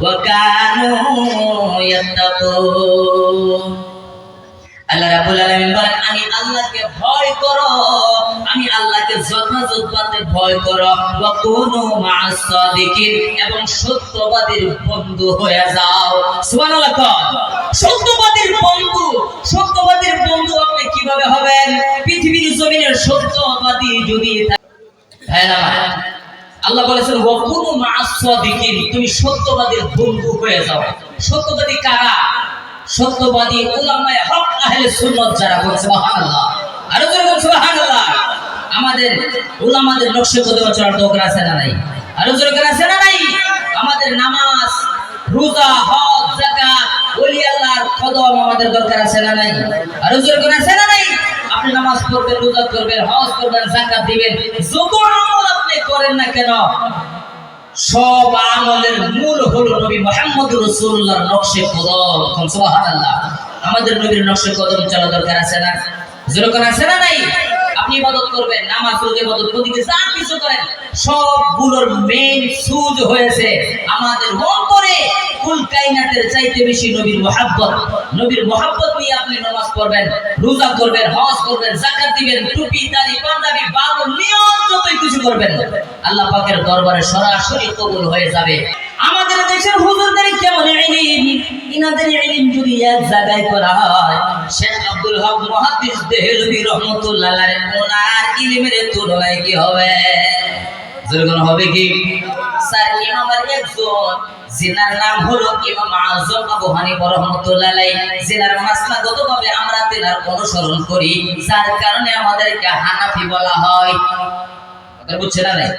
وكانوا يتقون আল্লাহ রাব্বুল আলামিন বলেন আমি আল্লাহকে ভয় করো আমি আল্লাহকে যথাযথভাবে ভয় করো ওয়া কুনু মা'আস সাদিকিন এবং সত্যবাদীর বন্ধু হয়ে যাও সুবহানাল্লাহ কর সত্যবাদীর বন্ধু সত্যবাদীর বন্ধু আপনি কিভাবে হবেন পৃথিবীর জমিনের সত্যবাদী যদি থাকে- হ্যাঁ না আল্লাহ বলেছেন ওয়া কুনু মা'আস সাদিকিন তুমি সত্যবাদীর বন্ধু হয়ে যাও। সত্যবাদী কারা? সত্যবাদী উলামায়ে হক, আহলে সুন্নাত যারা বলছে সুবহানাল্লাহ। আরও জোরে বলছে সুবহানাল্লাহ। আমাদের উলামাদের নকশে কদমে চলার দরকার আছে না নাই? আরও জোরে করে আছে না নাই? আমাদের নামাজ, রোজা, হজ, যাকাত ওলি আল্লাহর কদম আমাদের দরকার আছে না নাই? আরও জোরে করে আছে না নাই? আপনি নামাজ পড়বেন, রোজা করবেন, হজ করবেন, যাকাত দিবেন যত আমল আপনি করেন না কেন? সব আমলের মূল হলো নবী মোহাম্মদ রসুল্লাহর নকশে কদম। সুবহানাল্লাহ, আমাদের নবীর নকশে কদম চলা দরকার আছে না? যেরকম আছে না নাই? আপনি ইবাদত করবেন, নামাজ, রোজা, ইবাদত প্রতিকে যা কিছু করেন, সবগুলোর মেইন সুজ হয়েছে আমাদের অন্তরে কুল কাইনাতের চাইতে বেশি নবীর মোহাব্বত। নবীর মোহাব্বত নিয়ে আপনি নামাজ পড়বেন, রোজা করবেন, হজ করবেন, যাকাত দিবেন, টুপি, দাড়ি, পাঞ্জাবি বাবুল নিয়ম যতই কিছু করবেন, আল্লাহ পাকের দরবারে সরাসরি কবুল হয়ে যাবে। আমাদের দেশের হুজুরদের কেমন ইলম? ইনাদের ইলম যদি এক জায়গায় করা হয়, শেখ আব্দুল হক মুহাদ্দিস দেহলভী রাহমাতুল্লাহ আলাইহি, ওনার ইলমের তুলনায় কি হবে? যেরকম হবে কি? স্যার, ইমামের একজন জিনার নাম হলো ইমাম আজম আবু হানিফা রাহমাতুল্লাহ জিনার মাসলাগতভাবে আমরা তিনার অনুসরণ করি, যার কারণে আমাদেরকে হানাফি বলা হয়। কথা বুঝছেন না নাই?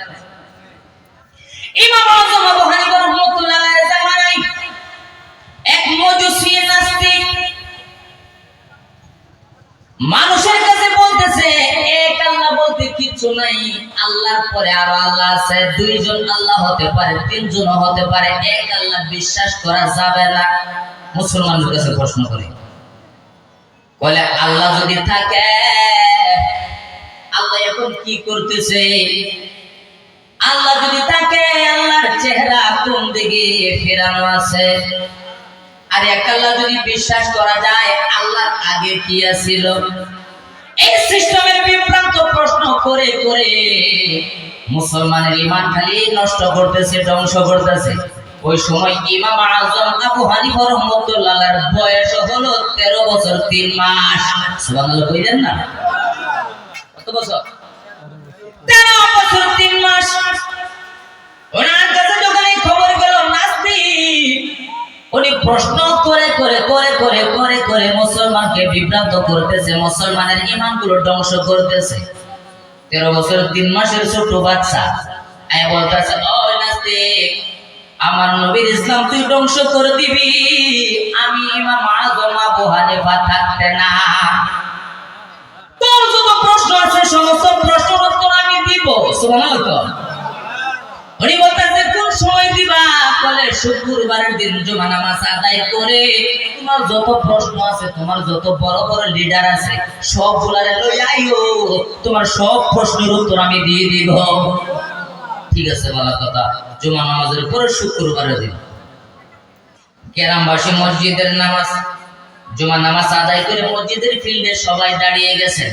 ইমাম আজম আবু হানিফা রাহমাতুল্লাহ জামানায় এক মজুসি নাস্তিক মানুষের কাছে বলতেছে নাই, আল্লাহর পরে আরও আল্লাহ আছে, দুইজন আল্লাহ হতে পারে, তিনজন হতে পারে, এক আল্লাহ বিশ্বাস করা যাবে না। মুসলমানদের কাছে প্রশ্ন করে। বলে, আল্লাহ যদি থাকে, আল্লাহ এখন কি করতেছে? আল্লাহ যদি থাকে, আল্লাহর চেহারা কোন দিকে ফেরানো আছে? আর এক আল্লাহ যদি বিশ্বাস করা যায়, আল্লাহর আগে কি আছিল? এই সিস্টেমের বিভ্রান্ত প্রশ্ন করে করে মুসলমানের ইমান খালি নষ্ট করতেছে, ধ্বংস করতেছে। ওই সময় ইমাম আজম আবু হানিফা রহমতুল্লাহর বয়স হলো তেরো বছর, তিন মাস। সুবহানাল্লাহ কইলেন না? কত বছর? তেরো বছর, তিন মাস। ওনার কাছে যখন খবর গেল, নাস্তিক উনি প্রশ্ন করে করে করে করে করে করে মুসলমানকে বিভ্রান্ত করতেছে, মুসলমানের ইমানগুলো ধ্বংস করতেছে। তেরো বছর, তিন মাসের ছোট বাচ্চা। আয় বলতেছে আমার নবীর ইসলাম তুই ধ্বংস করে দিবি। আমি ইমাম আজম আবু হানিফা থাকতে না। তোর যত প্রশ্ন আছে, সমস্ত প্রশ্নের উত্তর আমি দিব, সুবহানাল্লাহ। উনি বলতেছে, কোন সময় দিবা? বলে, শুক্রবারের দিন জমা নামাজ আদায় করে তোমার যত প্রশ্ন আছে, তোমার যত বড় বড় লিডার আছে, সবগুলারে লই আইও। তোমার সব প্রশ্নের উত্তর আমি দিয়ে দিব। ঠিক আছে, ভালো কথা। জমা নামাজের পরে শুক্রবারের দিন। কেরামবাসী মসজিদের নামাজ জমা নামাজ আদায় করে মসজিদের ফিল্ডে সবাই দাঁড়িয়ে গেছে।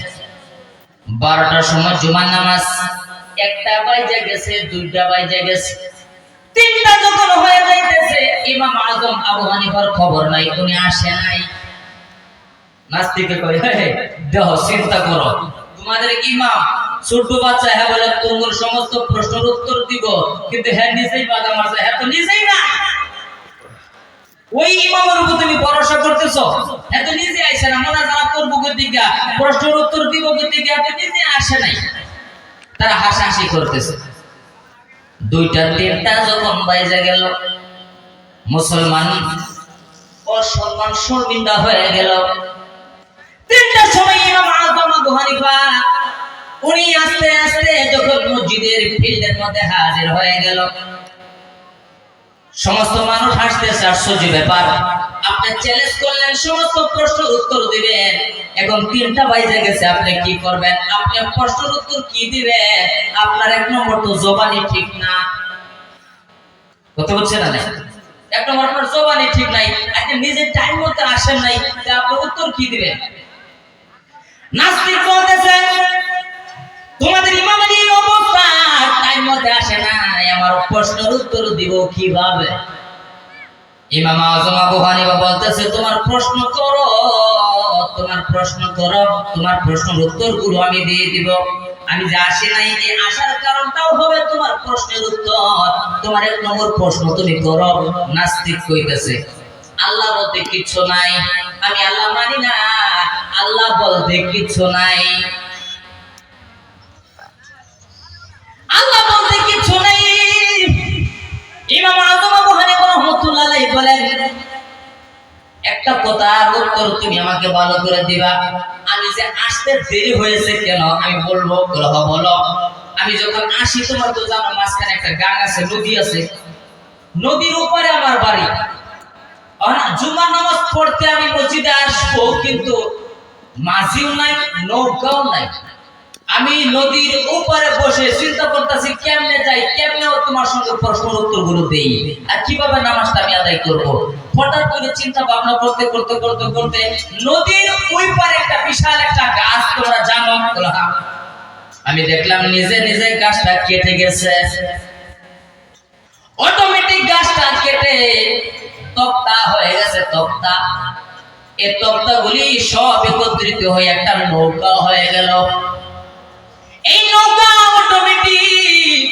বারোটার সময় জুমার নামাজ একটা গেছে, দুইটা গেছে। তিনটা যখন হয়ে যাইতেছে, ইমাম আজম আবু হানিফার খবর নাই, উনি আসে নাই। নাস্তিকে কই দেহ, চিন্তা করো। তোমাদের ইমাম ছোট বাচ্চা হ্যাঁ বলে, তোমার সমস্ত প্রশ্নের উত্তর দিব। কিন্তু হ্যাঁ নিজেই বাধা মারছে হ্যাঁ তো নিজেই না ওই ইমামের উপর তুমি ভরসা করতেছ? এত নিজে আইসে না মনে যারা করব গতিকা। প্রশ্নের উত্তর দিব গতিকা এত নিজে আসে নাই। তারা হাসাহাসি করতেছে। দুইটা, তিনটা যখন বাইজে গেল, মুসলমান অসম্মান শর্মিন্দা হয়ে গেল। তিনটার সময় ইমাম আজম আবু হানিফা, উনি আস্তে আস্তে যখন মসজিদের ফিল্ডের মধ্যে হাজির হয়ে গেল, সমস্ত মানুষ হাসতেছে, আশ্চর্য ব্যাপার। আপনি চ্যালেঞ্জ করলেন, সমস্ত প্রশ্নের উত্তর দিবেন। এখন তিনটা বাইজে গেছে, আপনি কি করবেন? আপনি প্রশ্নের উত্তর কি দিবেন? আপনার এক নম্বর তো জবানি ঠিক না। কথা বলছে না? এক নম্বর, আপনার জবানি ঠিক নাই। আপনি নিজের টাইম মতো আসেন নাই আপনি উত্তর কি দিবেন? নাস্তিক বলতেছে, তোমাদের ইমামের অবস্থা টাইম মতো আসে না আমার প্রশ্নের উত্তর দিব কীভাবে? ইমাম আজম আবু হানিফা বলতেছে, তোমার প্রশ্ন করো। প্রশ্ন করো, তোমার প্রশ্নের উত্তরগুলো আমি দিয়ে দিব। আমি যে আসি নাই এই আসার কারণটাও হবে তোমার প্রশ্নের উত্তর। তোমার এক নম্বর প্রশ্ন তুমি করো, নাস্তিক কইতেছে, আল্লাহ বলতে কিচ্ছু নাই। আমি আল্লাহ মানি না, আল্লাহ বলতে কিচ্ছু নাই। আল্লাহ বলতে কিচ্ছু নাই। ইমাম আজম আবু হানিফা রাহমাতুল্লাহ বলেন একটা কথার উত্তর তুমি আমাকে ভালো করে দিবা। আমি যে আসতে দেরি হয়েছে কেন, আমি বলব গ্রহ বলো। আমি যখন আসি, তোমার তো জানো, মাঝখানে একটা গান আছে, নদী আছে। নদীর উপরে আমার বাড়ি। জুমার নামাজ পড়তে আমি মসজিদে আসব, কিন্তু মাঝিও নাই, নৌকাও নাই। আমি নদীর উপরে বসে চিন্তা করতেছি, কেমনে যাই কেমনে তোমার সঙ্গে প্রশ্নের উত্তরগুলো দেই। আর কীভাবে নামাজটা আমি আদায় করব? হঠাৎ করে চিন্তা ভাবনা করতে করতে করতে করতে নদীর ওই পারে একটা বিশাল একটা গাছ, তোমরা জানো? হ্যাঁ। আমি দেখলাম নিজে নিজে গাছটা কেটে গেছে। অটোমেটিক গাছটা কেটে তক্তা হয়ে গেছে, তক্তা। এই তক্তাগুলি সব একত্রিত হয়ে একটা নৌকা হয়ে গেল। এই নৌকা অটোমেটিক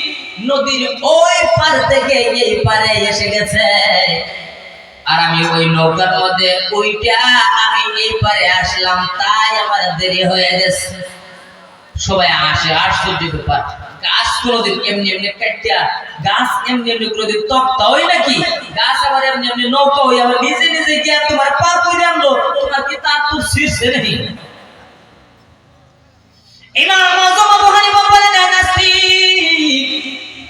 নদীর ওই পার থেকে এই পারে এসে গেছে। আর আমি ওই নৌকার মধ্যে ওইটা আমি এই পারে আসলাম, তাই আমার দেরি হয়ে গেছে। সবাই আসে, আশ্চর্য ব্যাপার। গাছ কোনোদিন এমনি এমনি কাটিয়া, গাছ এমনি এমনি কোনোদিন তক্তা হয় নাকি? গাছ আবার এমনি এমনি নৌকা হয়ে আবার নিজে নিজে গিয়া তোমার পার করে আনলো, তোমার কি তার তো শীর্ষে নেই? ইমাম আযম আবু হানিফা বলেন,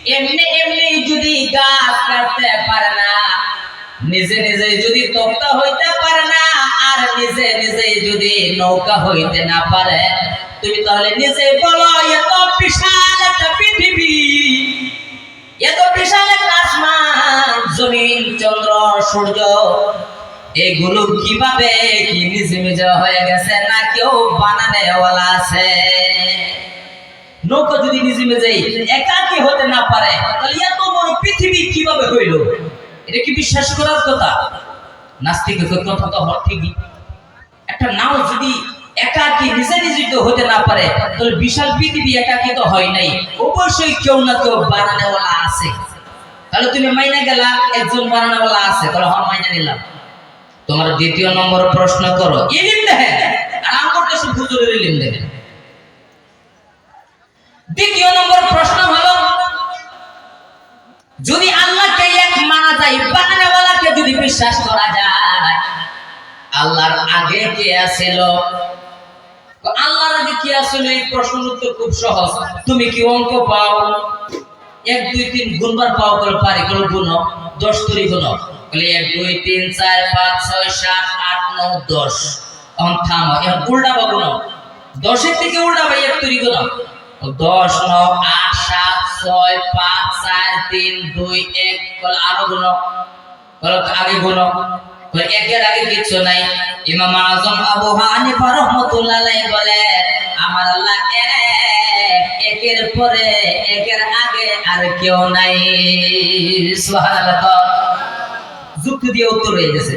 "এ এমনি এমনি যদি গাছ কাটতে পারে না, নিজে নিজে যদি তক্তা হইতে পারে না, আর নিজে নিজে যদি নৌকা হইতে না পারে, তুমি তাহলে নিজে বলো, এত বিশাল পৃথিবী, এত বিশাল একটা আসমান, জমিন, চন্দ্র, সূর্য এগুলো কীভাবে কি নিজে হয়ে গেছে? না কেউ বানানেওয়ালা আছে। নৌকা যদি নিজে একাকি হতে না পারে, তাহলে এত বড় পৃথিবী কীভাবে হইল? এটা কি বিশ্বাস করার কথা? নাস্তিকের কথা তো হওয়া ঠিকই। একটা নাও যদি একাকি, নিজে নিজে তো হতে না পারে, তাহলে বিশাল পৃথিবী একাকি তো হয় নাই। অবশ্যই কেউ না কেউ বানানেওয়ালা আছে। তাহলে তুমি মাইনা গেলা, একজন বানানেওয়ালা আছে, তাহলে হ্যাঁ মাইনা নিলাম। তোমার দ্বিতীয় নম্বর প্রশ্ন করো। ইলিম আর আমার কাছে হুজুরের ইলিম দ্বিতীয় নম্বর প্রশ্ন হলো, যদি আল্লাহকে এক মানা যায় যদি বিশ্বাস করা যায়, আল্লাহর আগে কে আছিল? আল্লাহর আগে কি আছিল? এই উত্তর খুব সহজ। তুমি কি অঙ্ক পাও? এক, দুই, তিন, গুণবার পাও করে পারি করে গুণ দশ তরি গুণ এক দুই, তিন, চার, পাঁচ, ছয়, সাত, আট, নয়, দশ। এখন থামো, এখন উল্টাবো গুণ দশের থেকে উল্টা উল্টাবো এক তরি গুণ দশ ন আট, সাত, ছয়, পাঁচ, চার, তিন, দুই, এক আরও গুণ। বলো আগে গুণ। বলে একের আগে কিচ্ছু নাই। ইমাম আজম আবু হানিফা রহমাতুল্লাহ আলাইহি বলে, আমার আল্লাহ এক, একের পরে, একের আগে আর কেউ নাই। সুবহানাল্লাহ। যুক্তি দিয়ে উত্তর হয়ে গেছে।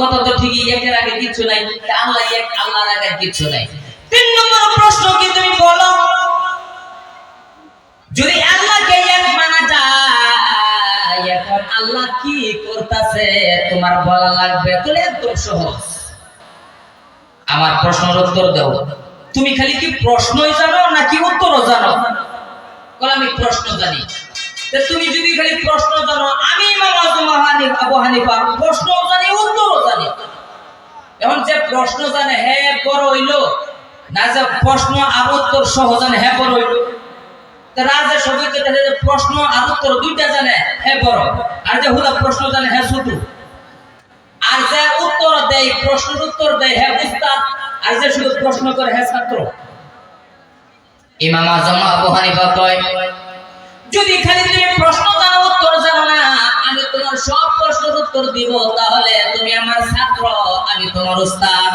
কথা তো ঠিকই, একের আগে কিচ্ছু নাই আল্লাহ এক, আল্লাহর আগে কিচ্ছু নাই। তিন নম্বর প্রশ্ন কি তুমি বলো? যদি আল্লাহকে এক মানা যায়, এখন আল্লাহ কি করতেছে তোমার বলা লাগবে? তাহলে একদম সহজ। আমার প্রশ্নের উত্তর দাও। তুমি খালি কি প্রশ্নই জানো নাকি উত্তরও জানো? আমি প্রশ্ন জানি। তা তুমি যদি খালি প্রশ্ন জানো, আমি ইমাম আজম আবু হানিফা প্রশ্নও জানি, উত্তরও জানি। এখন যে প্রশ্ন জানে হ্যাঁ বড় হইল না যে প্রশ্ন আর উত্তর সহ জানে হ্যাঁ বড় হইল রাজা সবাইকে দেখে যে প্রশ্ন আর উত্তর দুইটা জানে হ্যাঁ বড় আর যে হুদা প্রশ্ন জানে হ্যাঁ ছোট আর যে উত্তর দেয়, প্রশ্নের উত্তর দেয় হ্যাঁ উস্তাদ। আর যে শুধু প্রশ্ন করে হ্যাঁ ছাত্র। ইমাম আজম আবু হানিফা কয় যদি খালি তুমি প্রশ্ন তার উত্তর জানো না। আমি তোমার সব প্রশ্নের উত্তর দিব, তাহলে তুমি আমার ছাত্র, আমি তোমার উস্তাদ।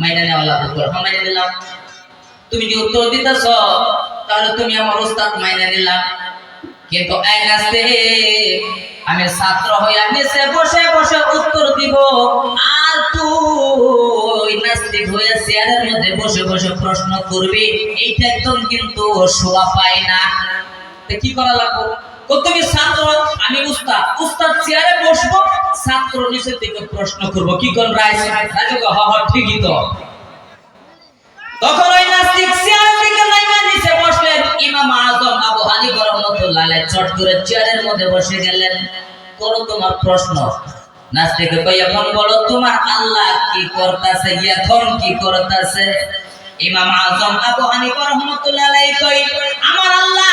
মাইনা নেওয়ালা উত্তর হ্যাঁ মাইনা নিলাম। তুমি যে উত্তর দিতেছ? তাহলে তুমি আমার উস্তাদ মাইনা দিলাম কিন্তু এক আসতে আমি ছাত্র হইয়া নিচে বসে বসে উত্তর দিব। আর তুই নাস্তিক হয়ে চেয়ারের মধ্যে বসে বসে প্রশ্ন করবি, এইটা একদম কিন্তু শোভা পায় না। কি করা লাগবে? ছাত্র, আমি উস্তাদ। উস্তাদ চেয়ারে বসবো, ছাত্র নিচের দিকে প্রশ্ন কি হ ঠিকই তো। তখন ওই নাস্তিক চেয়ারের দিকে নিচে বসলেন। ইমাম আজম আবু হানিফা রাহমাতুল্লাহ আলাইহি চট করে চেয়ারের মধ্যে বসে গেলেন। করো তোমার প্রশ্ন? নাস্তিক কই এখন বলো, তোমার আল্লাহ কি করতেছে, এখন কি করতেছে? ইমাম আজম আবু কই আমার আল্লাহ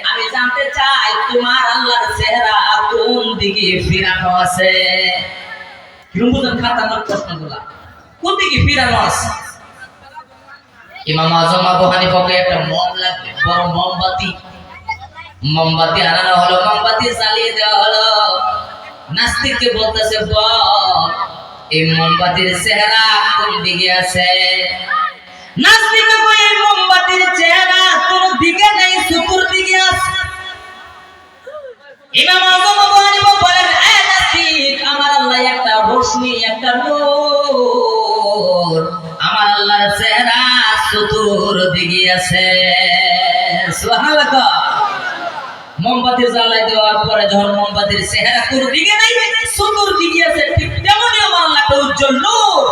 আমি জানতে চাই, তোমার আল্লাহর চেহারা কোন দিকে ফিরানো আছে? কিরম বুঝেন খাতানোর প্রশ্নগুলা। কোন দিকে ফিরানো আছে? ইমাম আজম আবু হানিফাকে একটা মম লাগবে, বড় মোমবাতি। মোমবাতি আনানো হলো, মোমবাতি জ্বালিয়ে দেওয়া হলো। নাস্তিককে বলতেছে, বল, এই মোমবাতির চেহারা কোন দিকে আছে? নাস্তিক মোমবাতির চেহারা, কোন দিকে নেই চতুর দিকে আছে। ইমাম আজম আবু হানিফা বলেন আমার আল্লাহ একটা রোশনি একটা নূর। আমার আল্লাহর চেহারা চতুর দিকে আছে। মোমবাতি জ্বালাই দেওয়ার পরে যখন মোমবাতির চেহারা কোন দিকে নাই চতুর দিকে আছে, ঠিক তেমনই আমার আল্লাহ উজ্জ্বল নূর।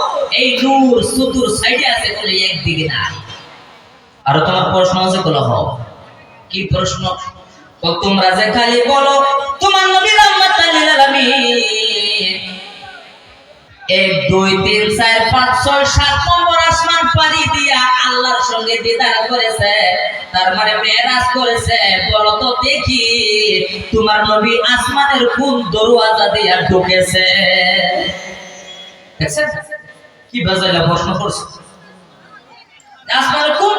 এই নূর চতুর সাইডে আছে বলে একদিকে নাই। আর তোমার প্রশ্ন আছে বলো, হও। কি প্রশ্ন? তোমরা যে খালি বলো, তোমার নবী রাহমাতাল লিল আলামিন। এক, দুই, তিন, চার, পাঁচ, ছয়, সাত নম্বর আসমান পাড়ি দিয়া আল্লাহর সঙ্গে দিদার করেছে, তার মানে মেরাজ করেছে। বলো তো দেখি, তোমার নবী আসমানের কোন দরওয়াজা দিয়া ঢুকেছে? কি বাজাইলা প্রশ্ন করছে? আসমানের কোন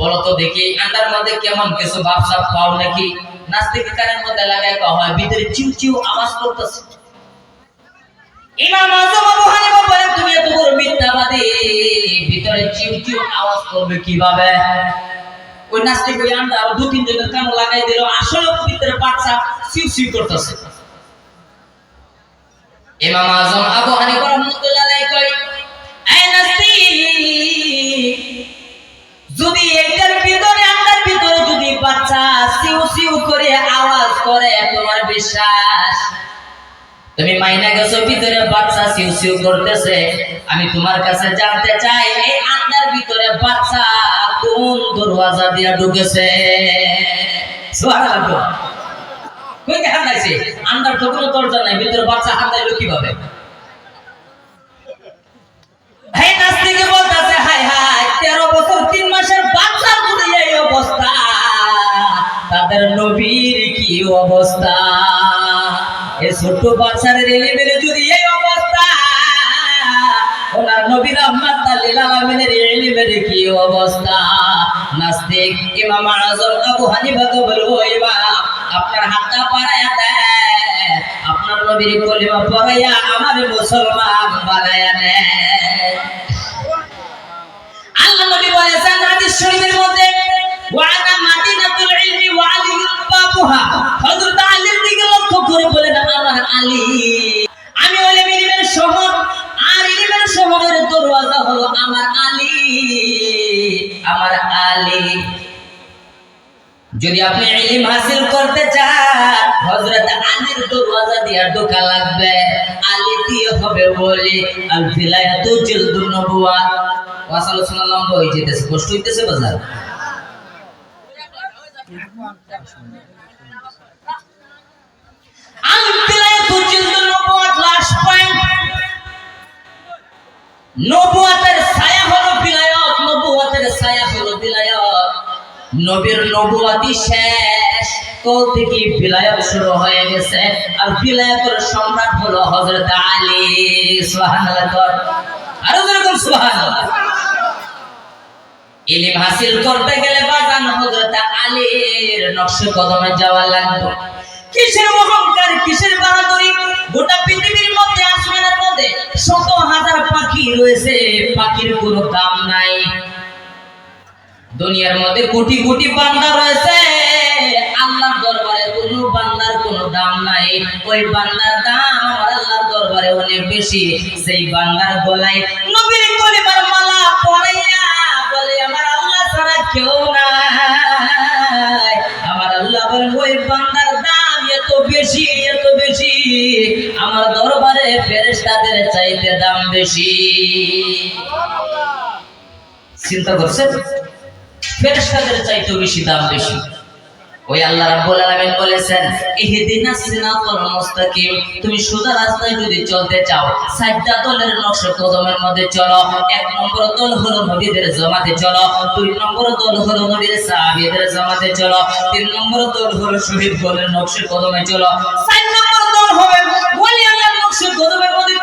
বলো তো দেখি আন্ডার মধ্যে কেমন কিছু ভাবসাব পাও নাকি? নাস্তিকের কানের মধ্যে লাগাই কওয়া হয়, ভিতরে চিউ চিউ আওয়াজ করতেছে। ইমাম আজম আবু হানিফা বলেন, তুমি এত বড় মিথ্যাবাদী, ভিতরে চিউ চিউ আওয়াজ করবে কীভাবে? ওই নাস্তিক ওই আন্ডা আরও দু তিন জনের কান লাগাই দিল, আসলে ভিতরে বাচ্চা চিউ চিউ করতেছে। ইমাম আজম আবু হানিফা রহমাতুল্লাহ আলাইহি কয়, এই নাস্তিক যদি এটার ভিতরে আন্ডার ভিতরে যদি বাচ্চা সিউ সিউ করে আওয়াজ করে, তোমার বিশ্বাস? তুমি মাইনা গেছো, ভিতরে বাচ্চা সিউ সিউ করতেছে। আমি তোমার কাছে জানতে চাই, এই আন্ডার ভিতরে বাচ্চা কোন দরওয়াজা দিয়া ঢুকেছে? সুবহানাল্লাহ। কই দেখা যাচ্ছে আন্ডার তো কোনো দরজা নাই, ভিতরে বাচ্চা হাত দিলো কীভাবে? এই নাস্তিকে বলতেছে হাই হাই তেরো বছর তিন মাসের বাচ্চার যদি এই অবস্থা। তাদের নবীর কি অবস্থা? এই ছোট্ট বাচ্চার এলিমেলে যদি এই অবস্থা, ওনার নবী রহমত লিল আলামিনের এলিমের কি অবস্থা? নাস্তিক ইমাম আযম আবু হানিফা তো বলব ইমাম আপনার হাতটা পাড়ায়া দেন আপনার নবীর কলিমা পড়াইয়া আমার মুসলমান বানায়া নেন আল্লাহ নবী বলেছেন হাদিস শরীফের মধ্যে ওয়ানা মাদিনাতুল ইলমি ওয়া আলী বাবুহা হযরত আলীর দিকে লক্ষ্য করে বলেন, আমার আলী। আমি ওই ইলমের শহর আর শহরের দরওয়াজা হলো আমার আলী। আমার আলী। যদি আপনি ইলম হাসিল আলীর দরওয়াজা দিয়ে ঢোকা লাগবে। আলী দিয়ে হবে বলে, আল ফিলায়াতু জিলদুন নবুয়াত ওয়াসাল সুন্নাহ লম্বা হয়ে যেতেছে, কষ্ট হইতেছে বাজার? নবীর নবুয়াতি শেষ। কল থেকে বিলায়ত শুরু হয়ে গেছে। আর বিলায়তের সম্রাট হলো হযরত আলী। সুবহানাল্লাহ আরও যেরকম হাসিল করতে গেলে আলীর নকশে কদমে যাওয়া লাগবে। কিসের অহংকার, কিসের বাহাদুরি? গোটা পৃথিবীর মধ্যে আসমানের মধ্যে শত হাজার পাখি রয়েছে। পাখির কোনো দাম নাই। দুনিয়ার মধ্যে কোটি কোটি বান্দা রয়েছে। আল্লাহর দরবারে কোনো বান্দার কোনো দাম নাই। ওই বান্দার দাম আমার আল্লাহর দরবারে অনেক বেশি। সেই বান্দার গলায় নবীর কলিমার মালা পরাইয়া বলে, আমার আল্লাহ ছাড়া কেউ নাই। আমার আল্লাহ বলে, ওই বান্দার দাম এত বেশি এত বেশি। আমার দরবারে ফেরেশতাদের চাইতে দাম বেশি। চিন্তা করছেন? ফেরেশতাদের চাইতেও বেশি দাম বেশি। ওই আল্লাহ রাব্বুল আলামিন বলেছেন, ইহদিনাস সিরাতাল মুস্তাকিম। তুমি সোজা রাস্তায় যদি চলতে চাও সাজদা দলের নকশা কদমের মধ্যে চলো, এক নম্বর দল হলো নবীদের জামাতে চলো, দুই নম্বর দল হলো নবীর সাহাবীদের জামাতে চলো, তিন নম্বর দল হলো শহীদ দলের নকশা কদমে চলো, চার নম্বর দল হবে ওলি আল্লাহর নকশা কদমের মধ্যে